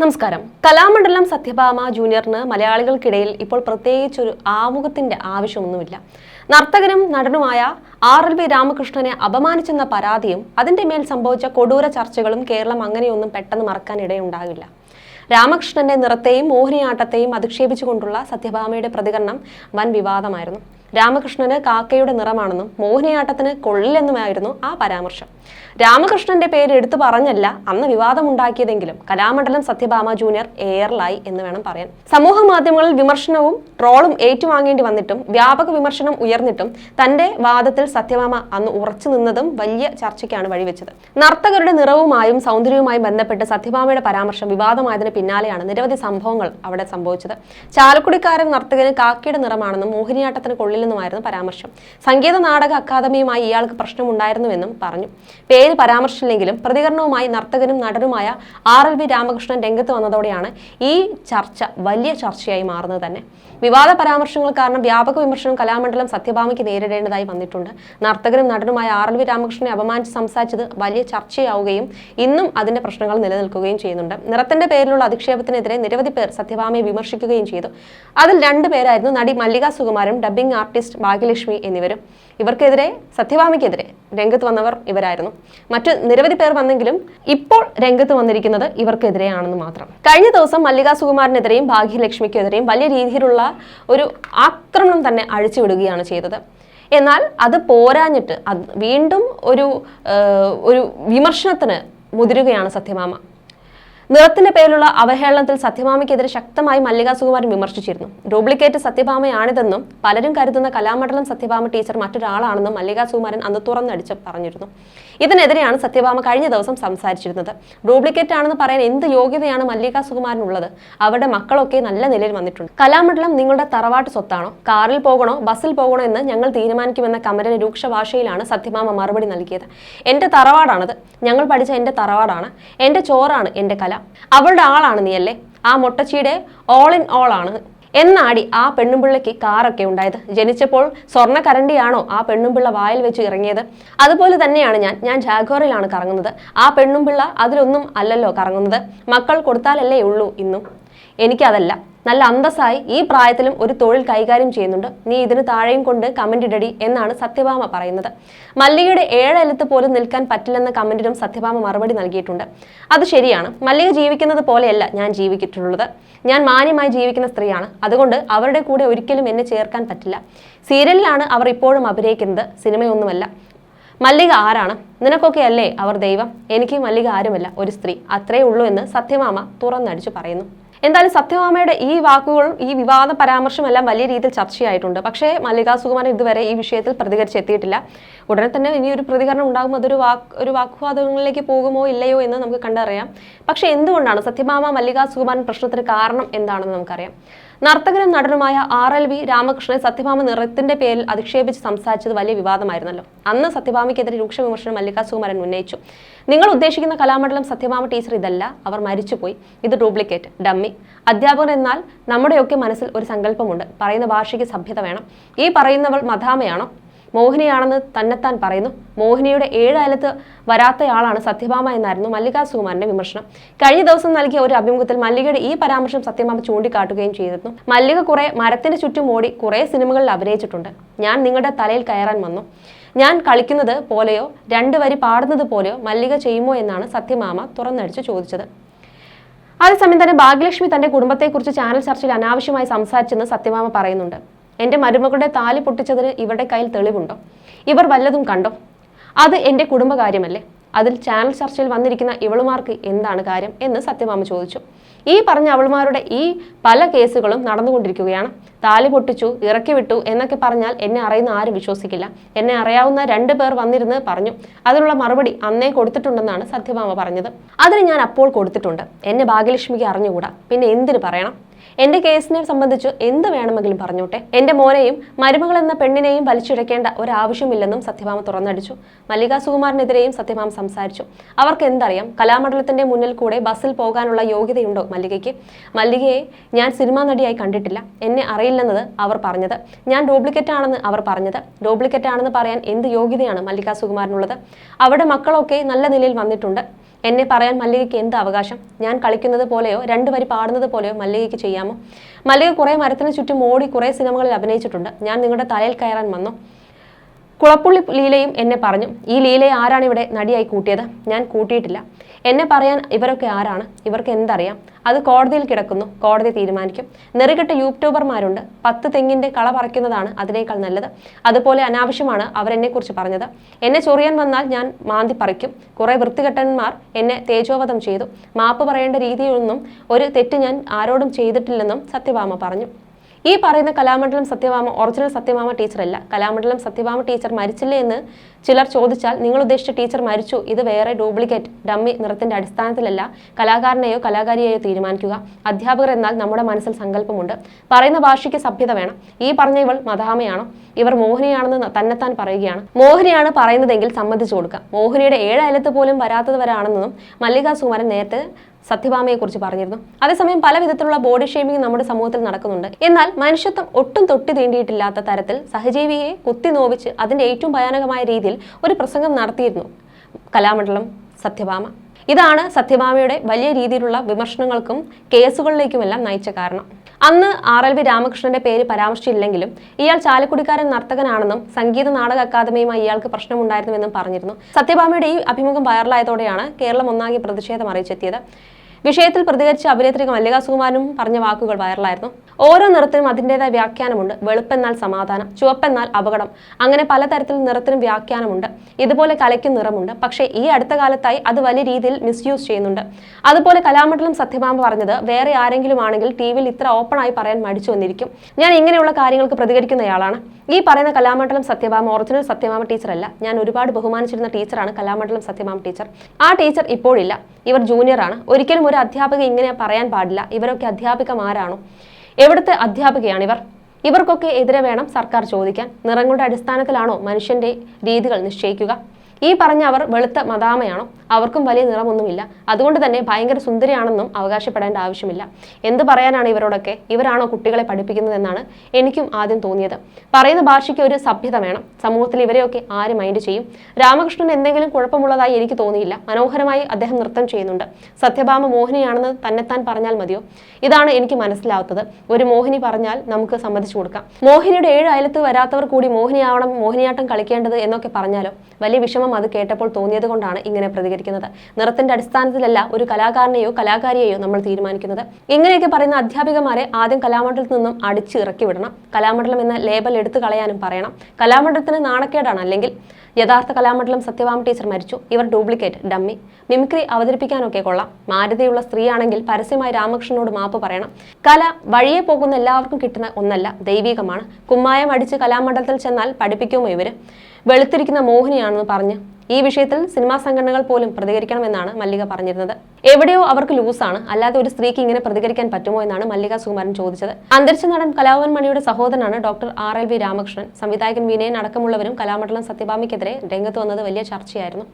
നമസ്കാരം. കലാമണ്ഡലം സത്യഭാമ ജൂനിയറിന് മലയാളികൾക്കിടയിൽ ഇപ്പോൾ പ്രത്യേകിച്ചൊരു ആമുഖത്തിന്റെ ആവശ്യമൊന്നുമില്ല. നർത്തകനും നടനുമായ ആർ എൽ വി രാമകൃഷ്ണനെ അപമാനിച്ചെന്ന പരാതിയും അതിന്റെ മേൽ സംഭവിച്ച കൊടൂര ചർച്ചകളും കേരളം അങ്ങനെയൊന്നും പെട്ടെന്ന് മറക്കാൻ ഇടയുണ്ടാകില്ല രാമകൃഷ്ണന്റെ നിറത്തെയും മോഹിനിയാട്ടത്തെയും അധിക്ഷേപിച്ചുകൊണ്ടുള്ള സത്യഭാമയുടെ പ്രതികരണം വൻ വിവാദമായിരുന്നു. രാമകൃഷ്ണന് കാക്കയുടെ നിറമാണെന്നും മോഹിനിയാട്ടത്തിന് കൊള്ളില്ലെന്നുമായിരുന്നു ആ പരാമർശം. രാമകൃഷ്ണന്റെ പേര് എടുത്തു പറഞ്ഞല്ല. അന്ന് വിവാദമുണ്ടാക്കിയതെങ്കിലും കലാമണ്ഡലം സത്യഭാമ ജൂനിയർ എയർലായി എന്ന് വേണം പറയാൻ. സമൂഹ മാധ്യമങ്ങളിൽ വിമർശനവും ട്രോളും ഏറ്റുവാങ്ങേണ്ടി വന്നിട്ടും വ്യാപക വിമർശനം ഉയർന്നിട്ടും തന്റെ വാദത്തിൽ സത്യഭാമ അന്ന് ഉറച്ചു നിന്നതും വലിയ ചർച്ചയ്ക്കാണ് വഴിവെച്ചത്. നർത്തകരുടെ നിറവുമായും സൗന്ദര്യവുമായും ബന്ധപ്പെട്ട് സത്യഭാമയുടെ പരാമർശം വിവാദമായതിന് പിന്നാലെയാണ് നിരവധി സംഭവങ്ങൾ അവിടെ സംഭവിച്ചത്. ചാലക്കുടിക്കാരൻ നർത്തകന് കാക്കയുടെ നിറമാണെന്നും മോഹിനിയാട്ടത്തിന് കൊള്ളില്ലെന്നുമായിരുന്നു പരാമർശം. സംഗീത നാടക അക്കാദമിയുമായി ഇയാൾക്ക് പ്രശ്നമുണ്ടായിരുന്നുവെന്നും പറഞ്ഞു. പേര് പരാമർശിച്ചില്ലെങ്കിലും പ്രതികരണവുമായി നർത്തകനും നടനുമായ ആർ എൽ വി രാമകൃഷ്ണൻ രംഗത്ത് വന്നതോടെയാണ് ഈ ചർച്ച വലിയ ചർച്ചയായി മാറുന്നത് തന്നെ. വിവാദ പരാമർശങ്ങൾ കാരണം വ്യാപക വിമർശനം കലാമണ്ഡലം സത്യഭാമയ്ക്ക് നേരിടേണ്ടതായി വന്നിട്ടുണ്ട്. നർത്തകനും നടനുമായ ആർ എൽ വി രാമകൃഷ്ണനെ അപമാനിച്ച് സംസാരിച്ചത് വലിയ ചർച്ചയാവുകയും ഇന്നും അതിന്റെ പ്രശ്നങ്ങൾ നിലനിൽക്കുകയും ചെയ്യുന്നുണ്ട്. നിറത്തിന്റെ പേരിലുള്ള അധിക്ഷേപത്തിനെതിരെ നിരവധി പേർ സത്യഭാമയെ വിമർശിക്കുകയും ചെയ്തു. അതിൽ രണ്ടു പേരായിരുന്നു നടി മല്ലിക സുകുമാരൻ ഡബ്ബിംഗ് ആർട്ടിസ്റ്റ് ഭാഗ്യലക്ഷ്മി എന്നിവരും. ഇവർക്കെതിരെ സത്യഭാമയ്ക്കെതിരെ രംഗത്ത് വന്നവർ ഇവരായിരുന്നു. മറ്റു നിരവധി പേർ വന്നെങ്കിലും ഇപ്പോൾ രംഗത്ത് വന്നിരിക്കുന്നത് ഇവർക്കെതിരെയാണെന്ന് മാത്രം. കഴിഞ്ഞ ദിവസം മല്ലിക സുകുമാരനെതിരെയും ഭാഗ്യലക്ഷ്മിക്കെതിരെയും വലിയ രീതിയിലുള്ള ഒരു ആക്രമണം തന്നെ അഴിച്ചുവിടുകയാണ് ചെയ്തത്. എന്നാൽ അത് പോരാഞ്ഞിട്ട് വീണ്ടും ഒരു ഒരു വിമർശനത്തിന് മുതിരുകയാണ് സത്യഭാമ. നിറത്തിന്റെ പേരിലുള്ള അവഹേളനത്തിൽ സത്യഭാമയ്ക്കെതിരെ ശക്തമായി മല്ലിക സുകുമാരൻ വിമർശിച്ചിരുന്നു. ഡ്യൂപ്ലിക്കേറ്റ് സത്യഭാമയാണിതെന്നും പലരും കരുതുന്ന കലാമണ്ഡലം സത്യഭാമ ടീച്ചർ മറ്റൊരാളാണെന്നും മല്ലിക സുകുമാരൻ അന്ന് തുറന്നടിച്ച് പറഞ്ഞിരുന്നു. ഇതിനെതിരെയാണ് സത്യഭാമ കഴിഞ്ഞ ദിവസം സംസാരിച്ചിരുന്നത്. ഡ്യൂപ്ലിക്കേറ്റ് ആണെന്ന് പറയാൻ എന്ത് യോഗ്യതയാണ് മല്ലിക സുകുമാരനുള്ളത് അവരുടെ മക്കളൊക്കെ നല്ല നിലയിൽ വന്നിട്ടുണ്ട്. കലാമണ്ഡലം നിങ്ങളുടെ തറവാട്ട് സ്വത്താണോ? കാറിൽ പോകണോ? ബസ്സിൽ പോകണോ എന്ന് ഞങ്ങൾ തീരുമാനിക്കുമെന്ന കമലിന് രൂക്ഷ ഭാഷയിലാണ് സത്യഭാമ മറുപടി നൽകിയത്. എന്റെ തറവാടാണത്. ഞങ്ങൾ പഠിച്ച എന്റെ തറവാടാണ്. എന്റെ ചോറാണ് എന്റെ കല അവളുടെ ആളാണ് നീ അല്ലേ ആ മൊട്ടച്ചിയുടെ ഓൾ ഇൻ ഓൾ ആണ്. എന്നാടി ആ പെണ്ണുമ്പിള്ളയ്ക്ക് കാറൊക്കെ ഉണ്ടായത്? ജനിച്ചപ്പോൾ സ്വർണ കരണ്ടിയാണോ ആ പെണ്ണുമ്പിള്ള വായിൽ വെച്ച് ഇറങ്ങിയത്? അതുപോലെ തന്നെയാണ് ഞാൻ. ഞാൻ ജാഗോറിലാണ് കറങ്ങുന്നത്. ആ പെണ്ണുമ്പിള്ള അതിലൊന്നും അല്ലല്ലോ കറങ്ങുന്നത്. മക്കൾ കൊടുത്താലല്ലേ ഉള്ളൂ ഇന്നും. എനിക്കതല്ല. നല്ല അന്തസ്സായി ഈ പ്രായത്തിലും ഒരു തൊഴിൽ കൈകാര്യം ചെയ്യുന്നുണ്ട്. നീ ഇതിന് താഴെയും കൊണ്ട് കമന്റ് ഇടടി എന്നാണ് സത്യഭാമ പറയുന്നത്. മല്ലികയുടെ ഏഴലത്ത് പോലും നിൽക്കാൻ പറ്റില്ലെന്ന കമന്റിനും സത്യഭാമ മറുപടി നൽകിയിട്ടുണ്ട്. അത് ശരിയാണ്. മല്ലിക ജീവിക്കുന്നത് പോലെയല്ല ഞാൻ ജീവിച്ചിട്ടുള്ളത്. ഞാൻ മാന്യമായി ജീവിക്കുന്ന സ്ത്രീയാണ്. അതുകൊണ്ട് അവരുടെ കൂടെ ഒരിക്കലും എന്നെ ചേർക്കാൻ പറ്റില്ല. സീരിയലിലാണ് അവർ ഇപ്പോഴും അഭിനയിക്കുന്നത്. സിനിമയൊന്നുമല്ല. മല്ലിക ആരാണ്? നിനക്കൊക്കെ അല്ലേ അവർ ദൈവം? എനിക്ക് മല്ലിക ആരുമല്ല. ഒരു സ്ത്രീ. അത്രേ ഉള്ളൂ എന്ന് സത്യമാമ തുറന്നടിച്ചു പറയുന്നു. എന്തായാലും സത്യഭാമയുടെ ഈ വാക്കുകളും ഈ വിവാദ പരാമർശമെല്ലാം വലിയ രീതിയിൽ ചർച്ചയായിട്ടുണ്ട്. പക്ഷേ മല്ലിക സുകുമാരൻ ഇതുവരെ ഈ വിഷയത്തിൽ പ്രതികരിച്ചെത്തിയിട്ടില്ല ഉടനെ തന്നെ ഇനി ഒരു പ്രതികരണം ഉണ്ടാകുമ്പോൾ അതൊരു വാക്ക് ഒരു വാഗ്വാദങ്ങളിലേക്ക് പോകുമോ ഇല്ലയോ എന്ന് നമുക്ക് കണ്ടറിയാം. പക്ഷേ എന്തുകൊണ്ടാണ് സത്യഭാമ മല്ലിക സുകുമാരൻ പ്രശ്നത്തിന് കാരണം എന്താണെന്ന് നമുക്കറിയാം. നർത്തകനും നടനുമായ R L V Ramakrishnan Satyabhama നിറത്തിന്റെ പേരിൽ അധിക്ഷേപിച്ച് സംസാരിച്ചത് വലിയ വിവാദമായിരുന്നല്ലോ. അന്ന് സത്യഭാമയ്ക്കെതിരെ രൂക്ഷ വിമർശനം മല്ലിക സുകുമാരൻ ഉന്നയിച്ചു. നിങ്ങൾ ഉദ്ദേശിക്കുന്ന കലാമണ്ഡലം സത്യഭാമ ടീച്ചർ ഇതല്ല. അവർ മരിച്ചുപോയി. ഇത് ഡ്യൂപ്ലിക്കേറ്റ്. ഡമ്മി. അധ്യാപകൻ എന്നാൽ നമ്മുടെയൊക്കെ മനസ്സിൽ ഒരു സങ്കല്പമുണ്ട്. പറയുന്ന ഭാഷയ്ക്ക് സഭ്യത വേണം. ഈ പറയുന്നവൾ മധാമയാണോ മോഹിനിയാണെന്ന് തന്നെത്താൻ പറയുന്നു. മോഹിനിയുടെ ഏഴായാലത്ത് വരാത്തയാളാണ് സത്യഭാമ എന്നായിരുന്നു മല്ലിക സുകുമാരന്റെ വിമർശനം. കഴിഞ്ഞ ദിവസം നൽകിയ ഒരു അഭിമുഖത്തിൽ മല്ലികയുടെ ഈ പരാമർശം സത്യഭാമ ചൂണ്ടിക്കാട്ടുകയും ചെയ്തിരുന്നു. മല്ലിക കുറെ മരത്തിന് ചുറ്റും ഓടി കുറെ സിനിമകളിൽ അഭിനയിച്ചിട്ടുണ്ട്. ഞാൻ നിങ്ങളുടെ തലയിൽ കയറാൻ വന്നു. ഞാൻ കളിക്കുന്നത് പോലെയോ രണ്ട് വരി പാടുന്നത് പോലെയോ മല്ലിക ചെയ്യുമോ എന്നാണ് സത്യമാമ തുറന്നടിച്ച് ചോദിച്ചത്. അതേസമയം തന്നെ ഭാഗ്യലക്ഷ്മി തന്റെ കുടുംബത്തെക്കുറിച്ച് ചാനൽ ചർച്ചയിൽ അനാവശ്യമായി സംസാരിച്ചെന്ന് സത്യമാമ പറയുന്നുണ്ട്. എന്റെ മരുമകളുടെ താലി പൊട്ടിച്ചതിന് ഇവരുടെ കയ്യിൽ തെളിവുണ്ടോ? ഇവർ വല്ലതും കണ്ടോ? അത് എന്റെ കുടുംബകാര്യമല്ലേ? അതിൽ ചാനൽ ചർച്ചയിൽ വന്നിരിക്കുന്ന ഇവളുമാർക്ക് എന്താണ് കാര്യം എന്ന് സത്യമാമ ചോദിച്ചു. ഈ പറഞ്ഞ അവളുമാരുടെ ഈ പല കേസുകളും നടന്നുകൊണ്ടിരിക്കുകയാണ്. താലി പൊട്ടിച്ചു ഇറക്കി വിട്ടു എന്നൊക്കെ പറഞ്ഞാൽ എന്നെ അറിയുന്ന ആരും വിശ്വസിക്കില്ല. എന്നെ അറിയാവുന്ന രണ്ട് പേർ വന്നിരുന്ന് പറഞ്ഞു അതിനുള്ള മറുപടി അന്നേ കൊടുത്തിട്ടുണ്ടെന്നാണ് സത്യഭാമ പറഞ്ഞത്. അതിന് ഞാൻ അപ്പോൾ കൊടുത്തിട്ടുണ്ട്. എന്നെ ഭാഗ്യലക്ഷ്മിക്ക് അറിഞ്ഞുകൂടാ? പിന്നെ എന്തിനു പറയണം? എന്റെ കേസിനെ സംബന്ധിച്ച് എന്ത് വേണമെങ്കിലും പറഞ്ഞോട്ടെ. എന്റെ മോനെയും മരുമകൾ എന്ന പെണ്ണിനെയും വലിച്ചിഴക്കേണ്ട ഒരാവശ്യമില്ലെന്നും സത്യഭാമ തുറന്നടിച്ചു. മല്ലിക സുകുമാരനെതിരെയും സത്യഭാമ സംസാരിച്ചു. അവർക്ക് എന്തറിയാം? കലാമണ്ഡലത്തിന്റെ മുന്നിൽ കൂടെ ബസ്സിൽ പോകാനുള്ള യോഗ്യതയുണ്ടോ മല്ലികയ്ക്ക്? മല്ലികയെ ഞാൻ സിനിമാ നടിയായി കണ്ടിട്ടില്ല. എന്നെ അറിയില്ലെന്നത് അവർ പറഞ്ഞത്. ഞാൻ ഡ്യൂപ്ലിക്കേറ്റ് ആണെന്ന് അവർ പറഞ്ഞത്. ഡ്യൂപ്ലിക്കേറ്റ് ആണെന്ന് പറയാൻ എന്ത് യോഗ്യതയാണ് മല്ലിക സുകുമാരനുള്ളത് അവിടെ മക്കളൊക്കെ നല്ല നിലയിൽ വന്നിട്ടുണ്ട്. എന്നെ പറയാൻ മല്ലികയ്ക്ക് എന്ത് അവകാശം? ഞാൻ കളിക്കുന്നത് പോലെയോ രണ്ട് വരി പാടുന്നത് പോലെയോ മല്ലികയ്ക്ക് ചെയ്യാമോ? മല്ലിക കുറേ മരത്തിന് ചുറ്റും ഓടി കുറേ സിനിമകളിൽ അഭിനയിച്ചിട്ടുണ്ട്. ഞാൻ നിങ്ങളുടെ തലയിൽ കയറാൻ വന്നോ. കുളപ്പുള്ളി ലീലയും എന്നെ പറഞ്ഞു ഈ ലീലയെ ആരാണ് ഇവിടെ നടിയായി കൂട്ടിയത്? ഞാൻ കൂട്ടിയിട്ടില്ല. എന്നെ പറയാൻ ഇവരൊക്കെ ആരാണ്? ഇവർക്ക് എന്തറിയാം? അത് കോടതിയിൽ കിടക്കുന്നു. കോടതി തീരുമാനിക്കും. നെറുകെട്ട യൂട്യൂബർമാരുണ്ട്. പത്ത് തെങ്ങിന്റെ കള പറിക്കുന്നതാണ് അതിനേക്കാൾ നല്ലത്. അതുപോലെ അനാവശ്യമാണ് അവരെന്നെക്കുറിച്ച് പറഞ്ഞത്. എന്നെ ചൊറിയാൻ വന്നാൽ ഞാൻ മാന്തി പറിക്കും. കുറേ വൃത്തികെട്ടന്മാർ എന്നെ തേജോവധം ചെയ്തു. മാപ്പ് പറയേണ്ട രീതിയൊന്നും ഒരു തെറ്റ് ഞാൻ ആരോടും ചെയ്തിട്ടില്ലെന്നും സത്യഭാമ പറഞ്ഞു. ഈ പറയുന്ന കലാമണ്ഡലം സത്യഭാമ ഒറിജിനൽ സത്യഭാമ ടീച്ചറല്ല കലാമണ്ഡലം സത്യഭാമ ടീച്ചർ മരിച്ചില്ലേ എന്ന് ചിലർ ചോദിച്ചാൽ നിങ്ങൾ ഉദ്ദേശിച്ച ടീച്ചർ മരിച്ചു. ഇത് വേറെ ഡ്യൂപ്ലിക്കേറ്റ് ഡമ്മി നിറത്തിന്റെ അടിസ്ഥാനത്തിലല്ല കലാകാരനെയോ കലാകാരിയെയോ തീരുമാനിക്കുക. അധ്യാപകർ എന്നാൽ നമ്മുടെ മനസ്സിൽ സങ്കല്പമുണ്ട്. പറയുന്ന ഭാഷയ്ക്ക് സഭ്യത വേണം. ഈ പറഞ്ഞ ഇവൾ മദാമയാണോ? ഇവർ മോഹിനിയാണെന്ന് തന്നെത്താൻ പറയുകയാണ്. മോഹിനിയാണ് പറയുന്നതെങ്കിൽ സമ്മതിച്ചു കൊടുക്കുക മോഹിനിയുടെ ഏഴ് അയലത്ത് പോലും വരാത്തവരാണെന്നും മല്ലികാ സുമരൻ നേരത്തെ സത്യഭാമയെ കുറിച്ച് പറഞ്ഞിരുന്നു. അതേസമയം പല വിധത്തിലുള്ള ബോഡി ഷേമിംഗ് നമ്മുടെ സമൂഹത്തിൽ നടക്കുന്നുണ്ട്. എന്നാൽ മനുഷ്യത്വം ഒട്ടും തൊട്ടി തീണ്ടിയിട്ടില്ലാത്ത തരത്തിൽ സഹജീവിയെ കുത്തി നോവിച്ച് അതിന്റെ ഏറ്റവും ഭയാനകമായ രീതിയിൽ ഒരു പ്രസംഗം നടത്തിയിരുന്നു. കലാമണ്ഡലം സത്യഭാമ. ഇതാണ് സത്യഭാമയുടെ വലിയ രീതിയിലുള്ള വിമർശനങ്ങൾക്കും കേസുകളിലേക്കുമെല്ലാം നയിച്ച കാരണം. അന്ന് ആർ എൽ വി രാമകൃഷ്ണന്റെ പേര് പരാമർശിച്ചില്ലെങ്കിലും ഇയാൾ ചാലക്കുടിക്കാരൻ നർത്തകനാണെന്നും സംഗീത നാടക അക്കാദമിയുമായി ഇയാൾക്ക് പ്രശ്നമുണ്ടായിരുന്നുവെന്നും പറഞ്ഞിരുന്നു. സത്യഭാമയുടെ ഈ അഭിമുഖം വൈറലായതോടെയാണ് കേരളം ഒന്നാകെ പ്രതിഷേധം അറിയിച്ചെത്തിയത്. വിഷയത്തിൽ പ്രതികരിച്ച അഭിനേത്രി മല്ലിക സുകുമാരനും പറഞ്ഞ വാക്കുകൾ വൈറലായിരുന്നു. ഓരോ നിറത്തിനും അതിന്റെതായ വ്യാഖ്യാനമുണ്ട്. വെളുപ്പെന്നാൽ സമാധാനം ചുവപ്പെന്നാൽ അപകടം. അങ്ങനെ പലതരത്തിൽ നിറത്തിനും വ്യാഖ്യാനമുണ്ട്. ഇതുപോലെ കലയ്ക്കും നിറമുണ്ട്. പക്ഷേ ഈ അടുത്ത കാലത്തായി അത് വലിയ രീതിയിൽ മിസ്യൂസ് ചെയ്യുന്നുണ്ട്. അതുപോലെ കലാമണ്ഡലം സത്യഭാമ പറഞ്ഞത് വേറെ ആരെങ്കിലും ആണെങ്കിൽ ടി വിയിൽ ഇത്ര ഓപ്പൺ ആയി പറയാൻ മടിച്ചു വന്നിരിക്കും. ഞാൻ ഇങ്ങനെയുള്ള കാര്യങ്ങൾക്ക് പ്രതികരിക്കുന്നയാളാണ്. ഈ പറയുന്ന കലാമണ്ഡലം സത്യഭാമ ഒറിജിനൽ സത്യഭാമ ടീച്ചറല്ല ഞാൻ ഒരുപാട് ബഹുമാനിച്ചിരുന്ന ടീച്ചറാണ് കലാമണ്ഡലം സത്യഭാമ ടീച്ചർ ആ ടീച്ചർ ഇപ്പോഴില്ല. ഇവർ ജൂനിയറാണ് ഒരിക്കലും ഒരു അധ്യാപിക ഇങ്ങനെ പറയാൻ പാടില്ല. ഇവരൊക്കെ അധ്യാപികമാരാണോ? എവിടുത്തെ അധ്യാപികയാണ് ഇവർ? ഇവർക്കൊക്കെ എതിരെ വേണം സർക്കാർ ചോദിക്കാൻ. നിറങ്ങളുടെ അടിസ്ഥാനത്തിലാണോ മനുഷ്യന്റെ രീതികൾ നിശ്ചയിക്കുക? ഈ പറഞ്ഞ അവർ വെളുത്ത മദാമയാണോ? അവർക്കും വലിയ നിറമൊന്നുമില്ല. അതുകൊണ്ട് തന്നെ ഭയങ്കര സുന്ദരിയാണെന്നും അവകാശപ്പെടേണ്ട ആവശ്യമില്ല. എന്ത് പറയാനാണ് ഇവരോടൊക്കെ? ഇവരാണോ കുട്ടികളെ പഠിപ്പിക്കുന്നതെന്നാണ് എനിക്കും ആദ്യം തോന്നിയത്. പറയുന്ന ഭാഷയ്ക്ക് ഒരു സഭ്യത വേണം. സമൂഹത്തിൽ ഇവരെയൊക്കെ ആര് മൈൻഡ് ചെയ്യും? രാമകൃഷ്ണൻ എന്തെങ്കിലും കുഴപ്പമുള്ളതായി എനിക്ക് തോന്നിയില്ല. മനോഹരമായി അദ്ദേഹം നൃത്തം ചെയ്യുന്നുണ്ട്. സത്യഭാമ മോഹിനിയാണെന്ന് തന്നെത്താൻ പറഞ്ഞാൽ മതിയോ? ഇതാണ് എനിക്ക് മനസ്സിലാവാത്തത് ഒരു മോഹിനി പറഞ്ഞാൽ നമുക്ക് സമ്മതിച്ചു കൊടുക്കാം. മോഹിനിയുടെ ഏഴ് അയലത്ത് വരാത്തവർ കൂടി മോഹിനിയാവണം മോഹിനിയാട്ടം കളിക്കേണ്ടത് എന്നൊക്കെ പറഞ്ഞാലോ? വലിയ വിഷമം അത് കേട്ടപ്പോൾ തോന്നിയത് കൊണ്ടാണ് ഇങ്ങനെ പ്രതികരിക്കുന്നത്. നിറത്തിന്റെ അടിസ്ഥാനത്തിലല്ല ഒരു കലാകാരനെയോ കലാകാരിയെയോ നമ്മൾ തീരുമാനിക്കുന്നത്. ഇങ്ങനെയൊക്കെ പറയുന്ന അധ്യാപികമാരെ ആദ്യം കലാമണ്ഡലത്തിൽ നിന്നും അടിച്ച് ഇറക്കി വിടണം. കലാമണ്ഡലം എന്ന ലേബൽ എടുത്തു കളയാനും പറയണം. കലാമണ്ഡലത്തിന് നാണക്കേടാണ്. അല്ലെങ്കിൽ യഥാർത്ഥ കലാമണ്ഡലം സത്യഭാമ ടീച്ചർ മരിച്ചു. ഇവർ ഡ്യൂപ്ലിക്കേറ്റ് ഡമ്മി. മിമിക്രി അവതരിപ്പിക്കാനൊക്കെ കൊള്ളാം. മാരുതയുള്ള സ്ത്രീയാണെങ്കിൽ പരസ്യമായി രാമകൃഷ്ണനോട് മാപ്പ് പറയണം. കല വഴിയെ പോകുന്ന എല്ലാവർക്കും കിട്ടുന്ന ഒന്നല്ല ദൈവികമാണ്. കുമ്മായം അടിച്ച് കലാമണ്ഡലത്തിൽ ചെന്നാൽ പഠിപ്പിക്കുമോ ഇവർ? വെളുത്തിരിക്കുന്ന മോഹിനിയാണെന്ന് പറഞ്ഞ് ഈ വിഷയത്തിൽ സിനിമാ സംഘടനകൾ പോലും പ്രതികരിക്കണമെന്നാണ് മല്ലിക പറഞ്ഞിരുന്നത്. എവിടെയോ അവർക്ക് ലൂസാണ്. അല്ലാതെ ഒരു സ്ത്രീക്ക് ഇങ്ങനെ പ്രതികരിക്കാൻ പറ്റുമോ എന്നാണ് മല്ലിക സുകുമാരൻ ചോദിച്ചത്. അന്തരിച്ച നടൻ കലാഭവൻ മണിയുടെ സഹോദരനാണ് doctor R L V Ramakrishnan. സംവിധായകൻ വിനയൻ അടക്കമുള്ളവരും കലാമണ്ഡലം സത്യഭാമിക്കെതിരെ രംഗത്ത് വന്നത് വലിയ ചർച്ചയായിരുന്നു.